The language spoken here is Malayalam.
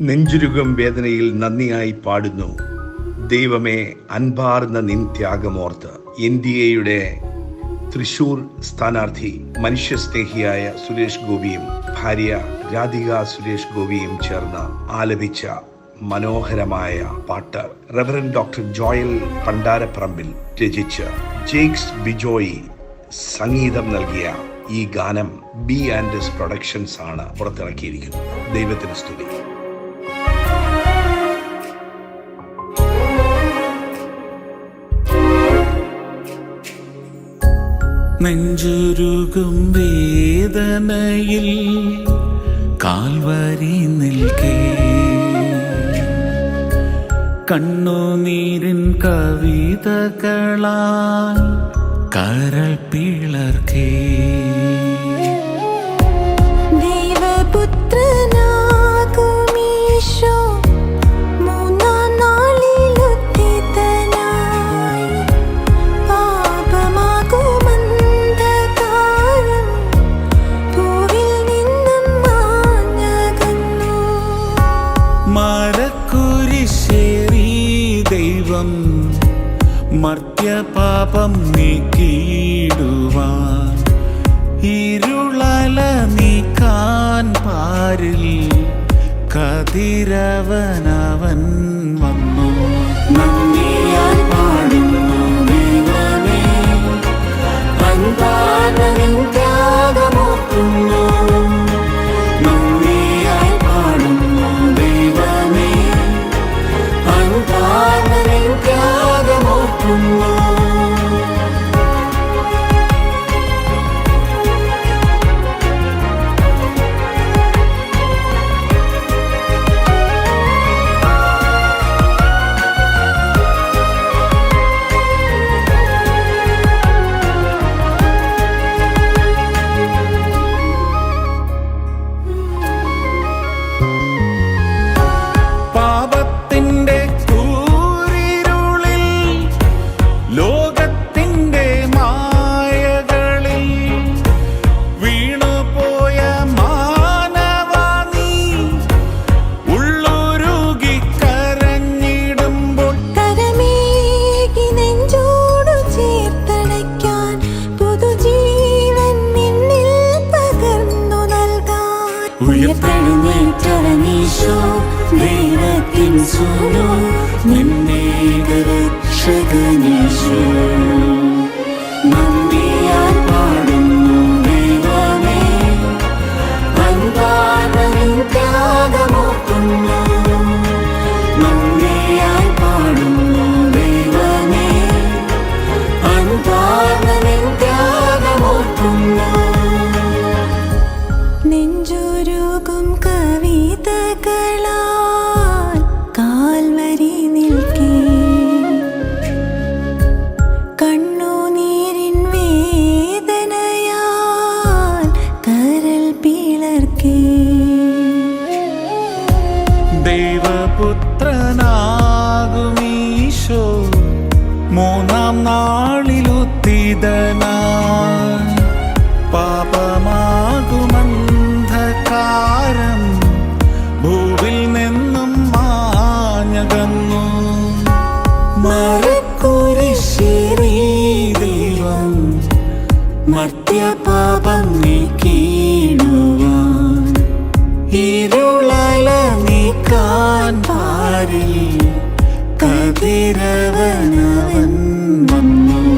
നെഞ്ചുരുകം വേദനയിൽ നന്ദിയായി പാടുന്നു. ദൈവമേ അൻപാർന്ന നിൻ ത്യാഗമോർത്ത് എൻ ഡി എയുടെ തൃശൂർ സ്ഥാനാർത്ഥി മനുഷ്യസ്നേഹിയായ സുരേഷ് ഗോപിയും ഭാര്യ രാധിക സുരേഷ് ഗോപിയും ചേർന്ന് ആലപിച്ച മനോഹരമായ പാട്ട് റെവറൻ ഡോക്ടർ ജോയൽ പണ്ടാരപ്പറമ്പിൽ രചിച്ച് ജെയ്ക്സ് ബിജോയി സംഗീതം നൽകിയ ഈ ഗാനം ബി ആൻഡ് പ്രൊഡക്ഷൻസ് ആണ് പുറത്തിറക്കിയിരിക്കുന്നത്. ദൈവത്തിന് സ്തുതി. നെഞ്ചുരുകും വേദനയിൽ കാൽവരി നിൽക്കേ. കണ്ണുനീരിൻ കവിതകളാൽ കരൾ പിളർക്കേ. ദൈവം മർത്യപാപം നീക്കിയിടുവാൻ. ഇരുളല നീക്കാൻ പാരിൽ കതിരവനവൻ വന്നു. ഉയർത്തെഴുന്നേറ്റവനീശോ ദൈവത്തിൻ സോനോ നിന്നെ രക്ഷകനീശോ മൂന്നാം നാളിലുത്തിതന പാപമാകുമന്ധകാരം ഭൂവിൽ നിന്നും മാഞ്ഞകന്നു. മരക്കുരിശേറി ദൈവം മർത്യപാപം നീക്കിയിടുവാൻ. ഇരുളല നീക്കാൻ കതിരവനവൻ വന്നു.